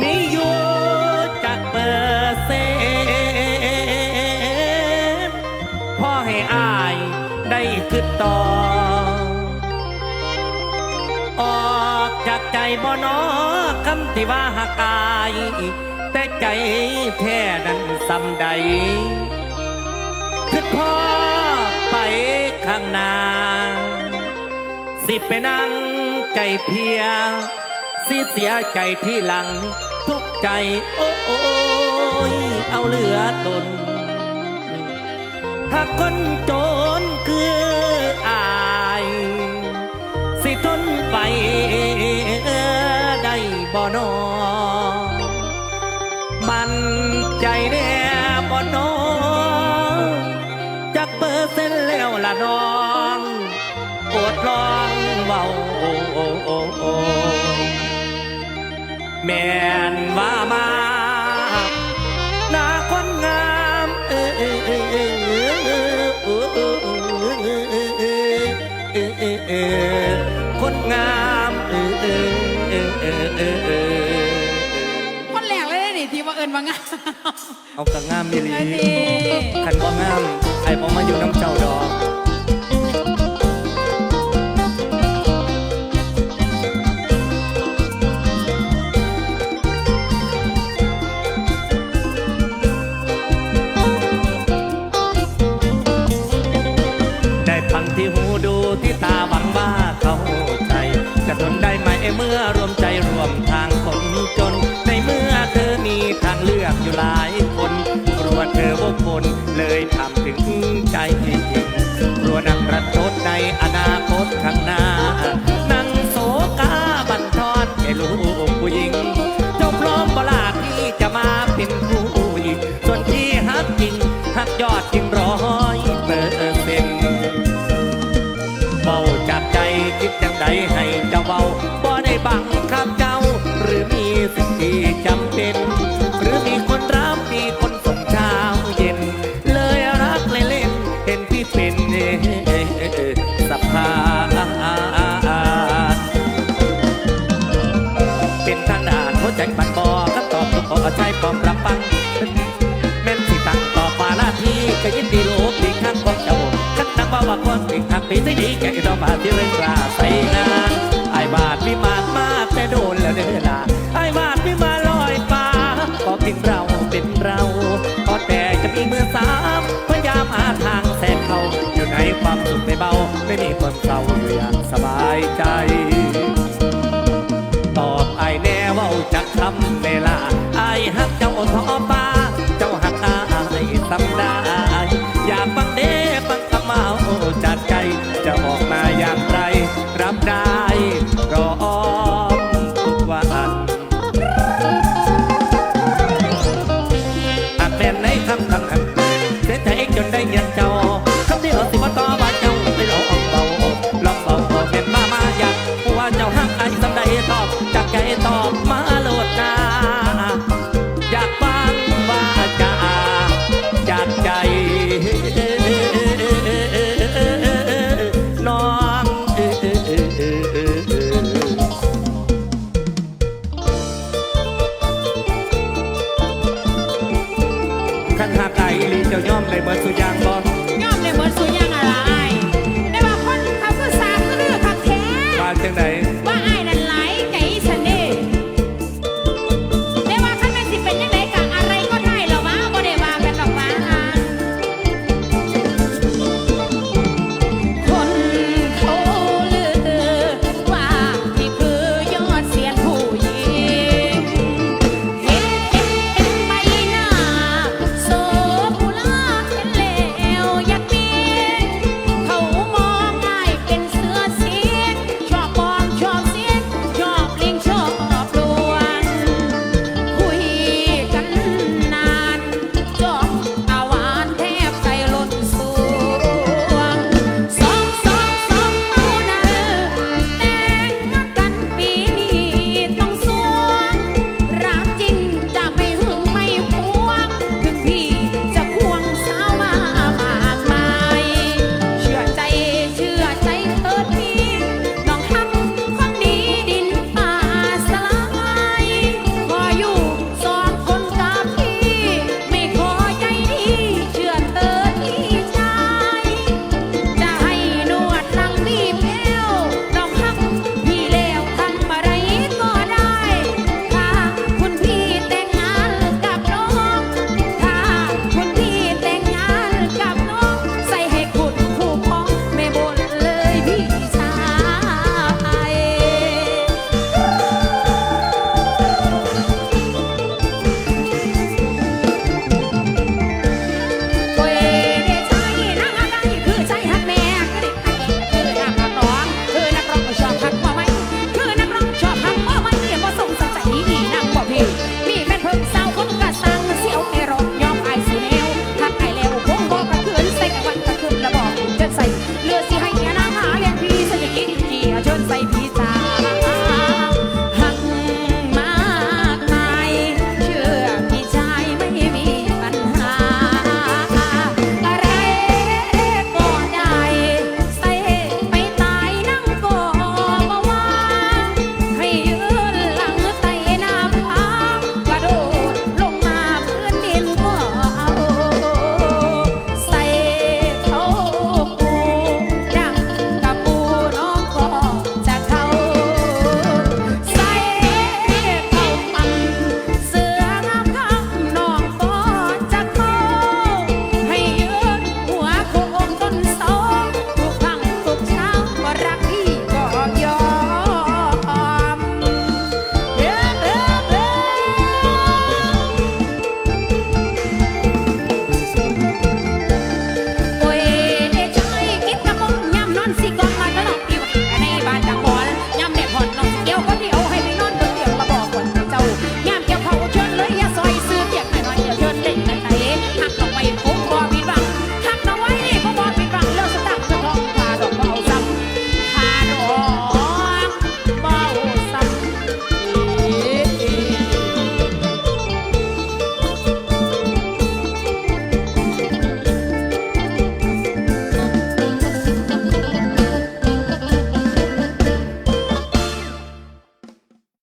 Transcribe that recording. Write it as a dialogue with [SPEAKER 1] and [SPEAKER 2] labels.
[SPEAKER 1] มีอยู่จากเปอร์เซ็นพ่อให้อายได้คือต่อ ออกจากใจบ่นอคำที่ว่าหักอาย แต่ใจแท้นั้นสำใดคือพ่อไปข้างหน้าสิไปนั่งใจเพีย สิเสียใจที่หลัง ทุกใจ โอ้โอยเอาเหลือตน ถ้าคนจนคืออาย สิทนไปได้บ่นอมันใจแน่บ่นอจักเปอร์เซ็นต์แล้วละน้องอดลองเบาโอ้โอ้โอ้ มานาคนงามเออเออเออเออเออคนงามเออเออเออเออเออเออ
[SPEAKER 2] คนแหลกเลยนี่ที่ว่าเอิญว่างาม
[SPEAKER 1] เอากระงามมิลี
[SPEAKER 2] ขัน
[SPEAKER 1] ว่างามไอ้พอมาอยู่น้ำเจ้าดอก ในอนาคตข้างหน้า นั่งโศกาบันทอนแก่ลูกผู้หญิงเจ้าพร้อมบลาที่จะมาเป็นผู้หญิงส่วนที่ฮักจริงฮักยอดจริงร้อยเปอร์เซ็นต์เบาจากใจคิดจังใดให้เจ้าเบาบ่ได้บังคับเจ้า หรือมีสิ่งที่จำเป็น ใจพร้อมรับฟังแม่นสิตั้งต่อปาลาทีก็ยินดีโลบดีข้างของเจ้าคัดนักว่าว่าคนติดทางปีที่ดีแก่ดอกบาที่เรื่องกล้าใส่งานไอ้บาทวิมานมากแต่โดนแล้วเด้อล่ะไอ้บาทวิมานลอยฟ้าก็เป็นเราเป็นเราพอแต่จะมีมือสามพยายามหาทางแสนเขาอยู่ในความสุขไม่เบาไม่มีคน that guy